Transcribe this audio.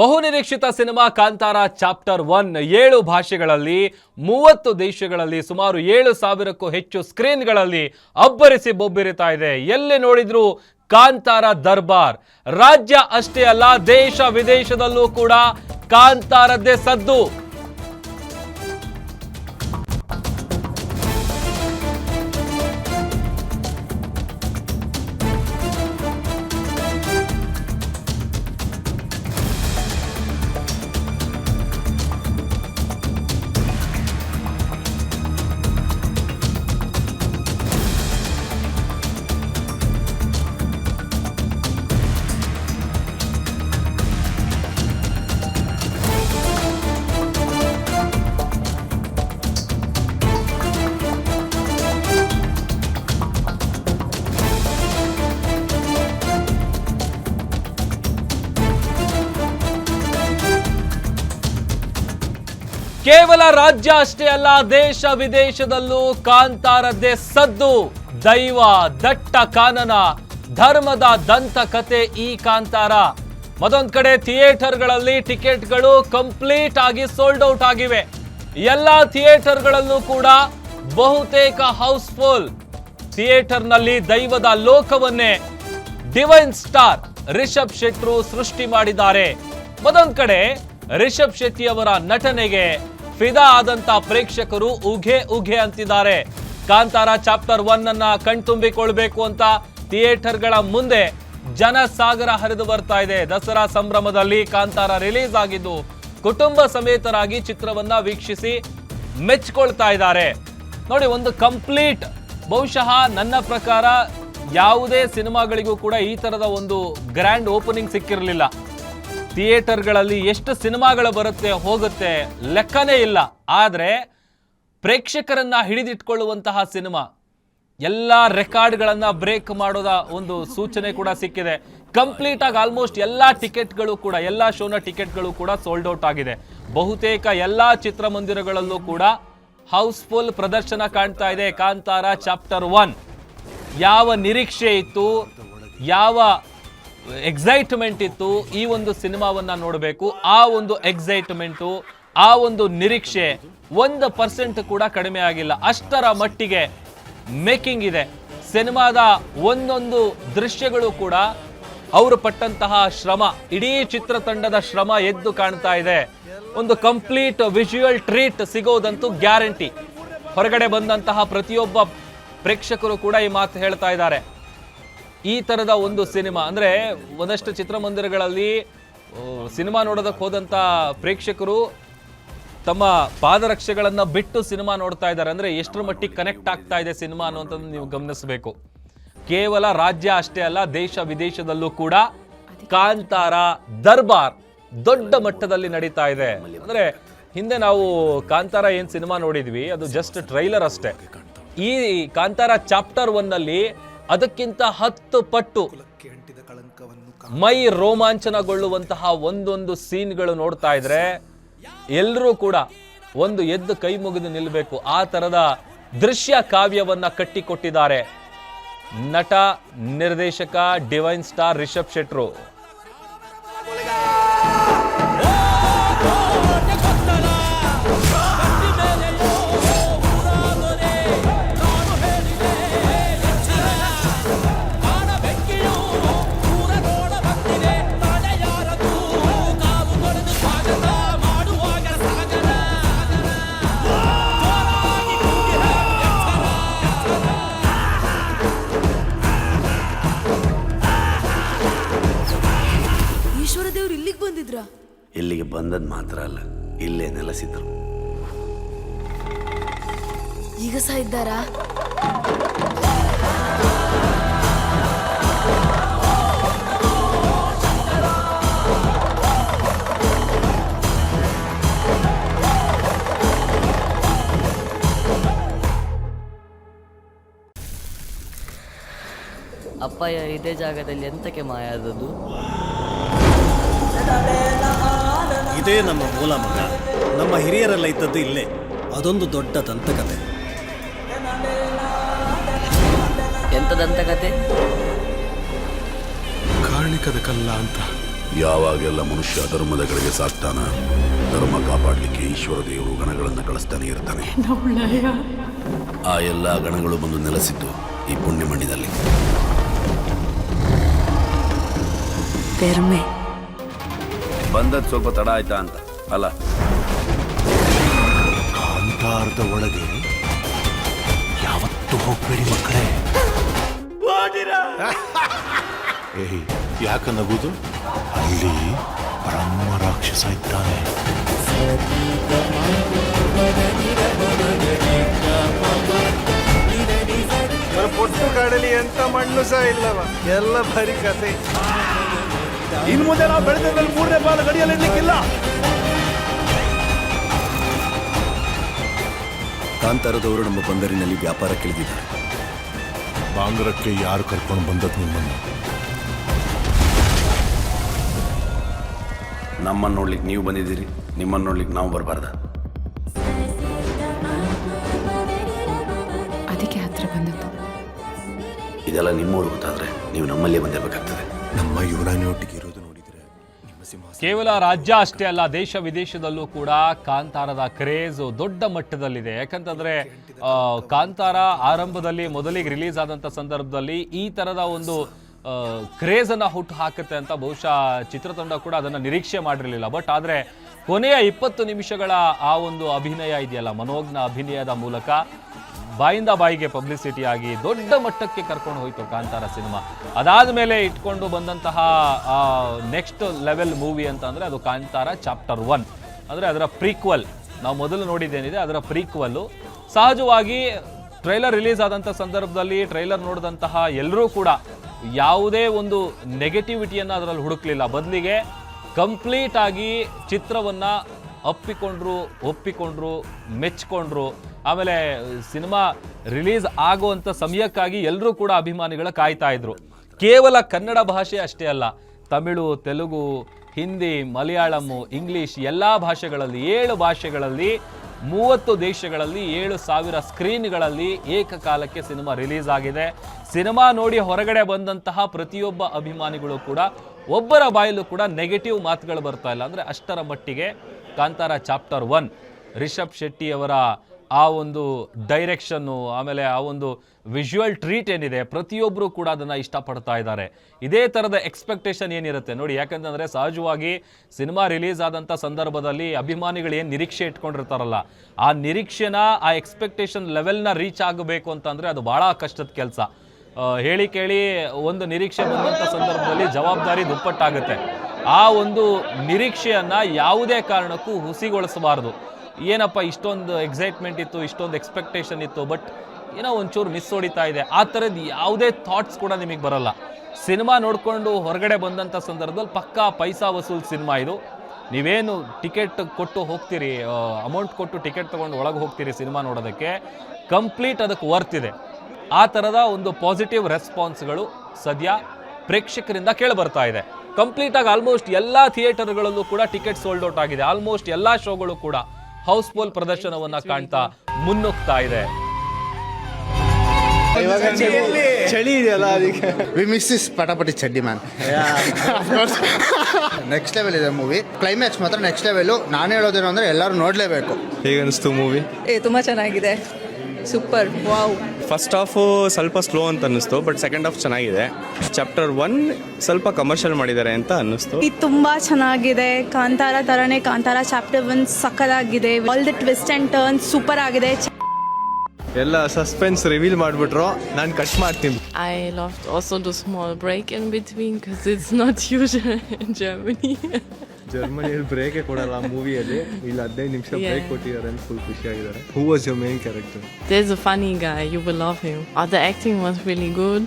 ಬಹುನಿರೀಕ್ಷಿತ cinema Kantara chapter one ಏಳು ಭಾಷೆಗಳಲ್ಲಿ ಮೂವತ್ತು ದೇಶಗಳಲ್ಲಿ ಸುಮಾರು ಏಳು ಸಾವಿರಕ್ಕೂ ಹೆಚ್ಚು ಸ್ಕ್ರೀನ್ಗಳಲ್ಲಿ ಅಬ್ಬರಿಸಿ ಬೊಬ್ಬಿರಿತಾ ಇದೆ. ಎಲ್ಲಿ ನೋಡಿದ್ರು ಕಾಂತಾರ ದರ್ಬಾರ್. ರಾಜ್ಯ ಅಷ್ಟೇ ಅಲ್ಲ, ದೇಶ ವಿದೇಶದಲ್ಲೂ ಕೂಡ ಕಾಂತಾರದ್ದೇ ಸದ್ದು. ಕೇವಲ ರಾಜ್ಯ ಅಷ್ಟೇ ಅಲ್ಲ, ದೇಶ ವಿದೇಶದಲ್ಲೂ ಕಾಂತಾರದ್ದೇ ಸದ್ದು. ದೈವ, ದಟ್ಟ ಕಾನನ, ಧರ್ಮದ ದಂತ ಕತೆ ಈ ಕಾಂತಾರ. ಮತ್ತೊಂದ್ ಕಡೆ ಥಿಯೇಟರ್ಗಳಲ್ಲಿ ಟಿಕೆಟ್ಗಳು ಕಂಪ್ಲೀಟ್ ಆಗಿ ಸೋಲ್ಡ್ ಔಟ್ ಆಗಿವೆ. ಎಲ್ಲ ಥಿಯೇಟರ್ಗಳಲ್ಲೂ ಕೂಡ ಬಹುತೇಕ ಹೌಸ್ಫುಲ್. ಥಿಯೇಟರ್ನಲ್ಲಿ ದೈವದ ಲೋಕವನ್ನೇ ಡಿವೈನ್ ಸ್ಟಾರ್ ರಿಷಬ್ ಶೆಟ್ರು ಸೃಷ್ಟಿ ಮಾಡಿದ್ದಾರೆ. ಮತ್ತೊಂದ್ ಕಡೆ ರಿಷಬ್ ಶೆಟ್ಟಿ ಅವರ ನಟನೆಗೆ ಫಿದಾ ಆದಂತ ಪ್ರೇಕ್ಷಕರು ಉಘೆ ಉಘೆ ಅಂತಿದ್ದಾರೆ. ಕಾಂತಾರ ಚಾಪ್ಟರ್ ಒನ್ ಅನ್ನ ಕಣ್ತುಂಬಿಕೊಳ್ಬೇಕು ಅಂತ ಥಿಯೇಟರ್ಗಳ ಮುಂದೆ ಜನಸಾಗರ ಹರಿದು ಬರ್ತಾ ಇದೆ. ದಸರಾ ಸಂಭ್ರಮದಲ್ಲಿ ಕಾಂತಾರ ರಿಲೀಸ್ ಆಗಿದ್ದು ಕುಟುಂಬ ಸಮೇತರಾಗಿ ಚಿತ್ರವನ್ನ ವೀಕ್ಷಿಸಿ ಮೆಚ್ಕೊಳ್ತಾ ಇದ್ದಾರೆ. ನೋಡಿ, ಒಂದು ಕಂಪ್ಲೀಟ್ ಬಹುಶಃ ನನ್ನ ಪ್ರಕಾರ ಯಾವುದೇ ಸಿನಿಮಾಗಳಿಗೂ ಕೂಡ ಈ ತರದ ಒಂದು ಗ್ರ್ಯಾಂಡ್ ಓಪನಿಂಗ್ ಸಿಕ್ಕಿರಲಿಲ್ಲ. ಥಿಯೇಟರ್ಗಳಲ್ಲಿ ಎಷ್ಟು ಸಿನಿಮಾಗಳು ಬರುತ್ತೆ ಹೋಗುತ್ತೆ ಲೆಕ್ಕನೇ ಇಲ್ಲ. ಆದರೆ ಪ್ರೇಕ್ಷಕರನ್ನ ಹಿಡಿದಿಟ್ಕೊಳ್ಳುವಂತಹ ಸಿನಿಮಾ, ಎಲ್ಲ ರೆಕಾರ್ಡ್ಗಳನ್ನು ಬ್ರೇಕ್ ಮಾಡೋದ ಒಂದು ಸೂಚನೆ ಕೂಡ ಸಿಕ್ಕಿದೆ. ಕಂಪ್ಲೀಟ್ ಆಗಿ ಆಲ್ಮೋಸ್ಟ್ ಎಲ್ಲ ಟಿಕೆಟ್ಗಳು ಕೂಡ, ಎಲ್ಲ ಶೋನ ಟಿಕೆಟ್ಗಳು ಕೂಡ ಸೋಲ್ಡ್ ಔಟ್ ಆಗಿದೆ. ಬಹುತೇಕ ಎಲ್ಲ ಚಿತ್ರಮಂದಿರಗಳಲ್ಲೂ ಕೂಡ ಹೌಸ್ಫುಲ್ ಪ್ರದರ್ಶನ ಕಾಣ್ತಾ ಇದೆ. Kantara chapter one. ಯಾವ ನಿರೀಕ್ಷೆ ಇತ್ತು? ಯಾವ ಎಕ್ಸೈಟ್ಮೆಂಟ್ ಇತ್ತು, ಈ ಒಂದು ಸಿನಿಮಾವನ್ನ ನೋಡಬೇಕು. ಆ ಒಂದು ಎಕ್ಸೈಟ್ಮೆಂಟು ಆ ಒಂದು ನಿರೀಕ್ಷೆ ಒಂದು ಪರ್ಸೆಂಟ್ ಕೂಡ ಕಡಿಮೆ ಆಗಿಲ್ಲ. ಅಷ್ಟರ ಮಟ್ಟಿಗೆ ಮೇಕಿಂಗ್ ಇದೆ. ಸಿನಿಮಾದ ಒಂದೊಂದು ದೃಶ್ಯಗಳು ಕೂಡ ಅವರು ಪಟ್ಟಂತಹ ಶ್ರಮ, ಇಡೀ ಚಿತ್ರತಂಡದ ಶ್ರಮ ಎದ್ದು ಕಾಣ್ತಾ ಇದೆ. ಒಂದು ಕಂಪ್ಲೀಟ್ ವಿಜುವಲ್ ಟ್ರೀಟ್ ಸಿಗೋದಂತೂ ಗ್ಯಾರಂಟಿ ಹೊರಗಡೆ ಬಂದಂತಹ ಪ್ರತಿಯೊಬ್ಬ ಪ್ರೇಕ್ಷಕರು ಕೂಡ ಈ ಮಾತು ಹೇಳ್ತಾ ಇದ್ದಾರೆ. ಈ ತರದ ಒಂದು ಸಿನಿಮಾ, ಅಂದ್ರೆ ಒಂದಷ್ಟು ಚಿತ್ರಮಂದಿರಗಳಲ್ಲಿ ಸಿನಿಮಾ ನೋಡೋದಕ್ಕೆ ಹೋದಂತ ಪ್ರೇಕ್ಷಕರು ತಮ್ಮ ಪಾದರಕ್ಷೆಗಳನ್ನ ಬಿಟ್ಟು ಸಿನಿಮಾ ನೋಡ್ತಾ ಇದ್ದಾರೆ. ಅಂದ್ರೆ ಎಷ್ಟರ ಮಟ್ಟಿಗೆ ಕನೆಕ್ಟ್ ಆಗ್ತಾ ಇದೆ ಸಿನಿಮಾ ಅನ್ನುವಂಥದ್ದು ನೀವು ಗಮನಿಸಬೇಕು. ಕೇವಲ ರಾಜ್ಯ ಅಷ್ಟೇ ಅಲ್ಲ, ದೇಶ ವಿದೇಶದಲ್ಲೂ ಕೂಡ ಕಾಂತಾರ ದರ್ಬಾರ್ ದೊಡ್ಡ ಮಟ್ಟದಲ್ಲಿ ನಡೀತಾ ಇದೆ. ಅಂದ್ರೆ ಹಿಂದೆ ನಾವು ಕಾಂತಾರ ಏನ್ ಸಿನಿಮಾ ನೋಡಿದ್ವಿ, ಅದು ಜಸ್ಟ್ ಟ್ರೈಲರ್ ಅಷ್ಟೇ. ಈ ಕಾಂತಾರ ಚಾಪ್ಟರ್ ಒನ್ ಅಲ್ಲಿ ಅದಕ್ಕಿಂತ ಹತ್ತು ಪಟ್ಟು ಮೈ ರೋಮಾಂಚನಗೊಳ್ಳುವಂತಹ ಒಂದೊಂದು ಸೀನ್ಗಳು ನೋಡ್ತಾ ಇದ್ರೆ ಎಲ್ಲರೂ ಕೂಡ ಒಂದು ಎದ್ದು ಕೈ ಮುಗಿದು ನಿಲ್ಲಬೇಕು ಆ ತರದ ದೃಶ್ಯ ಕಾವ್ಯವನ್ನ ಕಟ್ಟಿಕೊಟ್ಟಿದ್ದಾರೆ. ನಟ ನಿರ್ದೇಶಕ ಡಿವೈನ್ ಸ್ಟಾರ್ ರಿಷಬ್ ಶೆಟ್ರು. ಬಂದಿದ್ರ? ಇಲ್ಲಿಗೆ ಬಂದದ್ ಮಾತ್ರ ಅಲ್ಲ ಇಲ್ಲೇ ನೆಲೆಸಿದ್ರು. ಈಗ ಸಹ ಇದ್ದಾರಾ? ಅಪ್ಪಯ್ಯ ಇದೇ ಜಾಗದಲ್ಲಿ ಎಂತಕ್ಕೆ ಮಾಯಾದದ್ದು? ಇದೇ ನಮ್ಮ ಮೂಲ ಮಗ. ನಮ್ಮ ಹಿರಿಯರೆಲ್ಲ ಇದ್ದದ್ದು ಇಲ್ಲೇ. ಅದೊಂದು ದೊಡ್ಡ ದಂತಕತೆ. ಎಂತ ದಂತಕತೆ? ಕಾರಣಿಕದ ಕಲ್ಲ ಅಂತ. ಯಾವಾಗೆಲ್ಲ ಮನುಷ್ಯ ಧರ್ಮದ ಕಡೆಗೆ ಸಾಕ್ತಾನ ಧರ್ಮ ಕಾಪಾಡಲಿಕ್ಕೆ ಈಶ್ವರ ದೇವರು ಗಣಗಳನ್ನು ಕಳಿಸ್ತಾನೆ ಇರ್ತಾನೆ. ಆ ಎಲ್ಲ ಗಣಗಳು ಬಂದು ನೆಲೆಸಿದ್ದು ಈ ಪುಣ್ಯ ಮಣ್ಣಿನಲ್ಲಿ ಪೆರ್ಮೆ. ಬಂದದ್ದು ಸ್ವಲ್ಪ ತಡ ಆಯ್ತಾ ಅಂತ. ಅಲ್ಲ. ಕಾಂತಾರದ ಒಳಗೆ ಯಾವತ್ತು ಹೋಗ್ಬೇಡಿ ಮಕ್ಕಳೇ. ಏಯ್ ಯಾಕ ನಗುದು? ಅಲ್ಲಿ ಬ್ರಹ್ಮ ರಾಕ್ಷಸ ಇದ್ದಾನೆ. ಪೊಟ್ಟು ಕಾಡಲಿ ಎಂತ ಮಣ್ಣು ಸಹ ಇಲ್ಲವ. ಎಲ್ಲ ಬರಿ ಕತೆ ಇನ್ನು ಮುಂದೆ ನಾವು ಬೆಳೆದಿದ್ದಲ್ಲಿ ಮೂರನೇ ಪಾಲು ಗಡಿಯಲ್ಲಿ ಇಡ್ಲಿಕ್ಕಿಲ್ಲ. ಕಾಂತಾರದವರು ನಮ್ಮ ಬಂದರಿನಲ್ಲಿ ವ್ಯಾಪಾರಕ್ಕಿಳಿದಿದ್ದಾರೆ ಬಾಂಗ್ರಕ್ಕೆ ಯಾರು ಕರ್ಕೊಂಡು ಬಂದದ್ದು ನಿಮ್ಮನ್ನು? ನಮ್ಮನ್ನು ನೋಡ್ಲಿಕ್ಕೆ ನೀವು ಬಂದಿದ್ದೀರಿ ನಿಮ್ಮನ್ನು ನೋಡ್ಲಿಕ್ಕೆ ನಾವು ಬರಬಾರ್ದ. ಅದಕ್ಕೆ ಹತ್ರ ಬಂದದ್ದು. ಇದೆಲ್ಲ ನಿಮ್ಮೂರು ಗೊತ್ತಾದ್ರೆ ನೀವು ನಮ್ಮಲ್ಲೇ ಬಂದಿರಬೇಕಾಗ್ತದೆ. ನಮ್ಮ ನಿಮ್ಮ ಸಿಂಹಾಸನ ಕೇವಲ ರಾಜ್ಯ ಅಷ್ಟೇ ಅಲ್ಲ, ದೇಶ ವಿದೇಶದಲ್ಲೂ ಕೂಡ ಕಾಂತಾರದ ಕ್ರೇಜ್ ದೊಡ್ಡ ಮಟ್ಟದಲ್ಲಿದೆ. ಯಾಕಂತಂದ್ರೆ ಕಾಂತಾರ ಆರಂಭದಲ್ಲಿ ಮೊದಲಿಗೆ ರಿಲೀಸ್ ಆದಂತ ಸಂದರ್ಭದಲ್ಲಿ ಈ ತರದ ಒಂದು ಕ್ರೇಜ್ ಅನ್ನ ಹುಟ್ಟು ಹಾಕುತ್ತೆ ಅಂತ ಬಹುಶಃ ಚಿತ್ರತಂಡ ಕೂಡ ಅದನ್ನ ನಿರೀಕ್ಷೆ ಮಾಡಿರಲಿಲ್ಲ. ಬಟ್ ಆದ್ರೆ ಕೊನೆಯ ಇಪ್ಪತ್ತು ನಿಮಿಷಗಳ ಆ ಒಂದು ಅಭಿನಯ ಇದೆಯಲ್ಲ, ಮನೋಜ್ಞ ಅಭಿನಯದ ಮೂಲಕ ಬಾಯಿಂದ ಬಾಯಿಗೆ ಪಬ್ಲಿಸಿಟಿ ಆಗಿ ದೊಡ್ಡ ಮಟ್ಟಕ್ಕೆ ಕರ್ಕೊಂಡು ಹೋಯಿತು ಕಾಂತಾರ ಸಿನಿಮಾ. ಅದಾದ ಮೇಲೆ ಇಟ್ಕೊಂಡು ಬಂದಂತಹ ನೆಕ್ಸ್ಟ್ ಲೆವೆಲ್ ಮೂವಿ ಅಂತ ಅಂದರೆ ಅದು ಕಾಂತಾರ ಚಾಪ್ಟರ್ ಒನ್ ಅಂದರೆ ಅದರ ಪ್ರೀಕ್ವಲ್ ನಾವು ಮೊದಲು ನೋಡಿದ್ದೇನಿದೆ ಅದರ ಪ್ರೀಕ್ವಲ್ಲು ಸಹಜವಾಗಿ ಟ್ರೈಲರ್ ರಿಲೀಸ್ ಆದಂಥ ಸಂದರ್ಭದಲ್ಲಿ ಟ್ರೈಲರ್ ನೋಡಿದಂತಹ ಎಲ್ಲರೂ ಕೂಡ ಯಾವುದೇ ಒಂದು ನೆಗೆಟಿವಿಟಿಯನ್ನು ಅದರಲ್ಲಿ ಹುಡುಕಲಿಲ್ಲ. ಬದಲಿಗೆ ಕಂಪ್ಲೀಟ್ ಆಗಿ ಚಿತ್ರವನ್ನ ಅಪ್ಪಿಕೊಂಡ್ರು, ಒಪ್ಪಿಕೊಂಡ್ರು, ಮೆಚ್ಕೊಂಡ್ರು. ಆಮೇಲೆ, ಸಿನಿಮಾ ರಿಲೀಸ್ ಆಗುವಂಥ ಸಮಯಕ್ಕಾಗಿ ಎಲ್ಲರೂ ಕೂಡ ಅಭಿಮಾನಿಗಳ ಕಾಯ್ತಾ ಇದ್ರು. ಕೇವಲ ಕನ್ನಡ ಭಾಷೆ ಅಷ್ಟೇ ಅಲ್ಲ, ತಮಿಳು, ತೆಲುಗು, ಹಿಂದಿ ಮಲಯಾಳಮು ಇಂಗ್ಲೀಷ್ ಎಲ್ಲ ಭಾಷೆಗಳಲ್ಲಿ, ಏಳು ಭಾಷೆಗಳಲ್ಲಿ, ಮೂವತ್ತು ದೇಶಗಳಲ್ಲಿ ಏಳು ಸಾವಿರ ಸ್ಕ್ರೀನ್ಗಳಲ್ಲಿ ಏಕಕಾಲಕ್ಕೆ ಸಿನಿಮಾ ರಿಲೀಸ್ ಆಗಿದೆ. ಸಿನಿಮಾ ನೋಡಿ ಹೊರಗಡೆ ಬಂದಂತಹ ಪ್ರತಿಯೊಬ್ಬ ಅಭಿಮಾನಿಗಳು ಕೂಡ ಒಬ್ಬರ ಬಾಯಲ್ಲೂ ಕೂಡ ನೆಗೆಟಿವ್ ಮಾತುಗಳು ಬರ್ತಾ ಇಲ್ಲ. ಅಂದರೆ ಅಷ್ಟರ ಮಟ್ಟಿಗೆ ಕಾಂತಾರ ಚಾಪ್ಟರ್ ಒನ್, ರಿಷಬ್ ಶೆಟ್ಟಿ ಅವರ ಆ ಒಂದು ಡೈರೆಕ್ಷನ್ನು ಆಮೇಲೆ ಆ ಒಂದು ವಿಜುವಲ್ ಟ್ರೀಟ್ ಏನಿದೆ ಪ್ರತಿಯೊಬ್ಬರು ಕೂಡ ಅದನ್ನು ಇಷ್ಟಪಡ್ತಾ ಇದ್ದಾರೆ. ಇದೇ ಥರದ ಎಕ್ಸ್ಪೆಕ್ಟೇಷನ್ ಏನಿರುತ್ತೆ ನೋಡಿ, ಯಾಕಂತಂದರೆ ಸಹಜವಾಗಿ ಸಿನಿಮಾ ರಿಲೀಸ್ ಆದಂಥ ಸಂದರ್ಭದಲ್ಲಿ ಅಭಿಮಾನಿಗಳು ಏನು ನಿರೀಕ್ಷೆ ಇಟ್ಕೊಂಡಿರ್ತಾರಲ್ಲ, ಆ ನಿರೀಕ್ಷೆನ, ಆ ಎಕ್ಸ್ಪೆಕ್ಟೇಷನ್ ಲೆವೆಲ್ನ ರೀಚ್ ಆಗಬೇಕು ಅಂತಂದರೆ ಅದು ಭಾಳ ಕಷ್ಟದ ಕೆಲಸ. ಹೇಳಿ ಕೇಳಿ ಒಂದು ನಿರೀಕ್ಷೆ ಬಂದಂಥ ಸಂದರ್ಭದಲ್ಲಿ ಜವಾಬ್ದಾರಿ ದುಪ್ಪಟ್ಟಾಗುತ್ತೆ. ಆ ಒಂದು ನಿರೀಕ್ಷೆಯನ್ನು ಯಾವುದೇ ಕಾರಣಕ್ಕೂ ಹುಸಿಗೊಳಿಸಬಾರ್ದು. ಏನಪ್ಪ, ಇಷ್ಟೊಂದು ಎಕ್ಸೈಟ್ಮೆಂಟ್ ಇತ್ತು, ಇಷ್ಟೊಂದು ಎಕ್ಸ್ಪೆಕ್ಟೇಷನ್ ಇತ್ತು ಬಟ್ ಏನೋ ಒಂಚೂರು ಮಿಸ್ ಹೊಡಿತಾ ಇದೆ. ಆ ಥರದ್ದು ಯಾವುದೇ ಥಾಟ್ಸ್ ಕೂಡ ನಿಮಗೆ ಬರಲ್ಲ. ಸಿನಿಮಾ ನೋಡಿಕೊಂಡು ಹೊರಗಡೆ ಬಂದಂಥ ಸಂದರ್ಭದಲ್ಲಿ ಪಕ್ಕಾ ಪೈಸಾ ವಸೂಲ್ ಸಿನಿಮಾ ಇದು. ನೀವೇನು ಟಿಕೆಟ್ ಕೊಟ್ಟು ಹೋಗ್ತೀರಿ ಅಮೌಂಟ್ ಕೊಟ್ಟು ಟಿಕೆಟ್ ತೊಗೊಂಡು ಒಳಗೆ ಹೋಗ್ತೀರಿ ಸಿನಿಮಾ ನೋಡೋದಕ್ಕೆ ಕಂಪ್ಲೀಟ್ ಅದಕ್ಕೆ ವರ್ತ್ ಇದೆ. ಆ ಥರದ ಒಂದು ಪಾಸಿಟಿವ್ ರೆಸ್ಪಾನ್ಸ್ಗಳು ಸದ್ಯ ಪ್ರೇಕ್ಷಕರಿಂದ ಕೇಳಿ ಬರ್ತಾ ಇದೆ ಕಂಪ್ಲೀಟಾಗಿ ಆಲ್ಮೋಸ್ಟ್ ಎಲ್ಲ ಥಿಯೇಟರ್ಗಳಲ್ಲೂ ಕೂಡ ಟಿಕೆಟ್ ಸೋಲ್ಡ್ ಔಟ್ ಆಗಿದೆ. ಆಲ್ಮೋಸ್ಟ್ ಎಲ್ಲ ಶೋಗಳು ಕೂಡ. ಹೌಸ್ಫುಲ್ ಪ್ರದರ್ಶನವನ್ನ ಕಾಣ್ತಾ ಮುನ್ನುಗ್ತಾ ಇದೆ. ಚಳಿ ಇದೆಯಲ್ಲ ಅದಕ್ಕೆ? ವಿ ಮಿಸ್ ಇಸ್ ಪಟಾಪಟಿ ಚಡ್ಡಿ ಮ್ಯಾನ್ ನೆಕ್ಸ್ಟ್ ಲೆವೆಲ್ ಇದೆ ಮೂವಿ ಕ್ಲೈಮ್ಯಾಕ್ಸ್ ಮಾತ್ರ ನೆಕ್ಸ್ಟ್ ಲೆವೆಲು ನಾನು ಹೇಳೋದೇನು ಅಂದರೆ ಎಲ್ಲರೂ ನೋಡಲೇಬೇಕು. ಹೇಗನ್ನಿಸ್ತು ಮೂವಿ ಏ ತುಂಬ ಚೆನ್ನಾಗಿದೆ. ಸೂಪರ್ ವಾವ್ ಫಸ್ಟ್ ಹಾಫು ಸ್ವಲ್ಪ ಸ್ಲೋ ಅಂತ ಅನ್ನಿಸ್ತು ಬಟ್ ಸೆಕೆಂಡ್ ಹಾಫ್ ಚೆನ್ನಾಗಿದೆ. ಚಾಪ್ಟರ್ ಒನ್ ಸ್ವಲ್ಪ ಕಮರ್ಷಿಯಲ್ ಮಾಡಿದ್ದಾರೆ ಅಂತ ಅನ್ನಿಸ್ತು. ಇದು ತುಂಬ ಚೆನ್ನಾಗಿದೆ. ಕಾಂತಾರ ತರನೇ Kantara chapter one ಸಕ್ಕದಾಗಿದೆ all the twist and turn super ಆಗಿದೆ. ಎಲ್ಲ ಸಸ್ಪೆನ್ಸ್ ರಿವೀಲ್ ಮಾಡ್ಬಿಟ್ರು. ನಾನು ಕಟ್ ಮಾಡ್ತೀನಿ. I loved also the small break in between because it's not usual in Germany. ಜರ್ಮನಿಯಲ್ಲಿ ಬ್ರೇಕೇ ಕೊಡಲ್ಲ ಮೂವಿಯಲ್ಲಿ ಇಲ್ಲಿ ಹದಿನೈದು ನಿಮಿಷ. ಬ್ರೇಕ್ ಕೊಟ್ಟಿದ್ದಾರೆ ಅಂತ full ಖುಷಿಯಾಗಿದ್ದಾರೆ who was your main character There's a funny guy, you will love him. Are the acting was really good.